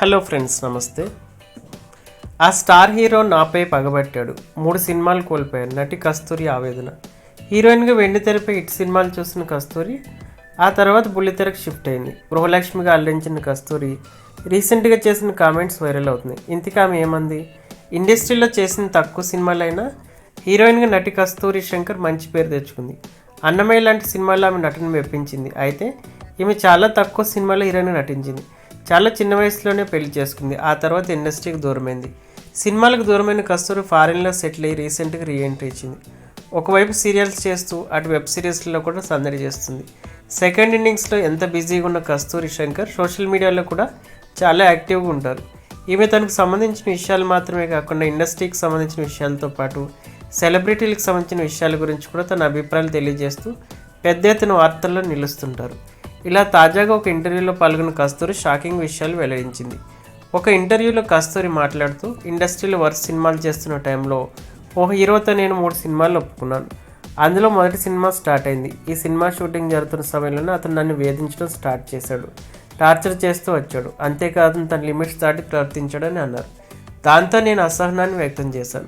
Hello friends నమస్తే. ఆ star hero నాపై పగబట్టాడు. మూడు సినిమాలు కోల్పోయాడు. నటి కస్తూరి ఆవేదన. హీరోయిన్గా వెండి తెరపై హిట్ సినిమాలు చూసిన కస్తూరి ఆ తర్వాత బుల్లితెరకు షిఫ్ట్ అయింది. గృహలక్ష్మిగా అల్లించిన కస్తూరి రీసెంట్గా చేసిన కామెంట్స్ వైరల్ అవుతున్నాయి. ఇంతకు ఆమె ఏమంది? ఇండస్ట్రీలో చేసిన తక్కువ సినిమాలైనా హీరోయిన్గా నటి కస్తూరి శంకర్ మంచి పేరు తెచ్చుకుంది. అన్నమయ్య లాంటి సినిమాల్లో ఆమె నటన మెప్పించింది. అయితే ఈమె చాలా తక్కువ సినిమాలో హీరోయిన్గా నటించింది. చాలా చిన్న వయసులోనే పెళ్ళి చేసుకుంది. ఆ తర్వాత ఇండస్ట్రీకి దూరమైంది. సినిమాలకు దూరమైన కస్తూరి ఫారిన్లో సెటిల్ అయ్యి రీసెంట్గా రీఎంట్రీ ఇచ్చింది. ఒకవైపు సీరియల్స్ చేస్తూ అటు వెబ్ సిరీస్లో కూడా సందడి చేస్తుంది. సెకండ్ ఇన్నింగ్స్లో ఎంత బిజీగా ఉన్న కస్తూరి శంకర్ సోషల్ మీడియాలో కూడా చాలా యాక్టివ్గా ఉంటారు. ఈమె తనకు సంబంధించిన విషయాలు మాత్రమే కాకుండా ఇండస్ట్రీకి సంబంధించిన విషయాలతో పాటు సెలబ్రిటీలకు సంబంధించిన విషయాల గురించి కూడా తన అభిప్రాయాలు తెలియజేస్తూ పెద్ద ఎత్తున వార్తల్లో నిలుస్తుంటారు. ఇలా తాజాగా ఒక ఇంటర్వ్యూలో పాల్గొన్న కస్తూరి షాకింగ్ విషయాలు వెల్లడించింది. ఒక ఇంటర్వ్యూలో కస్తూరి మాట్లాడుతూ ఇండస్ట్రీలో వరుస సినిమాలు చేస్తున్న టైంలో ఓ హీరోతో నేను మూడు సినిమాలు ఒప్పుకున్నాను. అందులో మొదటి సినిమా స్టార్ట్ అయింది. ఈ సినిమా షూటింగ్ జరుగుతున్న సమయంలోనే అతను నన్ను వేధించడం స్టార్ట్ చేశాడు. టార్చర్ చేస్తూ వచ్చాడు. అంతేకాదు తన లిమిట్స్ దాటి ప్రవర్తించాడని అన్నారు. దాంతో నేను అసహనాన్ని వ్యక్తం చేశాను.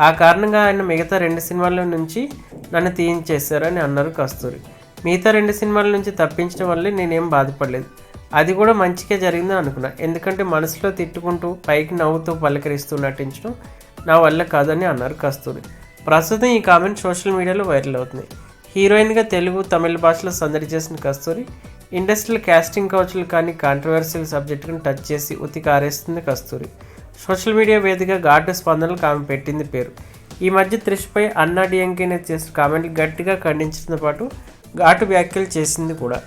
ఆ కారణంగా ఆయన మిగతా రెండు సినిమాల నుంచి నన్ను తీయించేశారని అన్నారు కస్తూరి. మిగతా రెండు సినిమాల నుంచి తప్పించడం వల్లే నేనేం బాధపడలేదు. అది కూడా మంచిగా జరిగిందని అనుకున్నా. ఎందుకంటే మనసులో తిట్టుకుంటూ పైకి నవ్వుతూ పలకరిస్తూ నటించడం నా వల్ల కాదని అన్నారు కస్తూరి. ప్రస్తుతం ఈ కామెంట్ సోషల్ మీడియాలో వైరల్ అవుతుంది. హీరోయిన్గా తెలుగు తమిళ భాషలో సందడి చేసిన కస్తూరి ఇండస్ట్రియల్ క్యాస్టింగ్ కౌచ్లు కానీ కాంట్రవర్షియల్ సబ్జెక్టును టచ్ చేసి ఉతి కారేస్తుంది కస్తూరి. సోషల్ మీడియా వేదిక ఘాటు స్పందనలకు ఆమె పెట్టింది పేరు. ఈ మధ్య త్రిష్పై అన్నా డిఎంకే చేసిన కామెంట్లు గట్టిగా ఖండించడంతో పాటు ఘాటు వ్యాఖ్యలు చేసింది కూడా.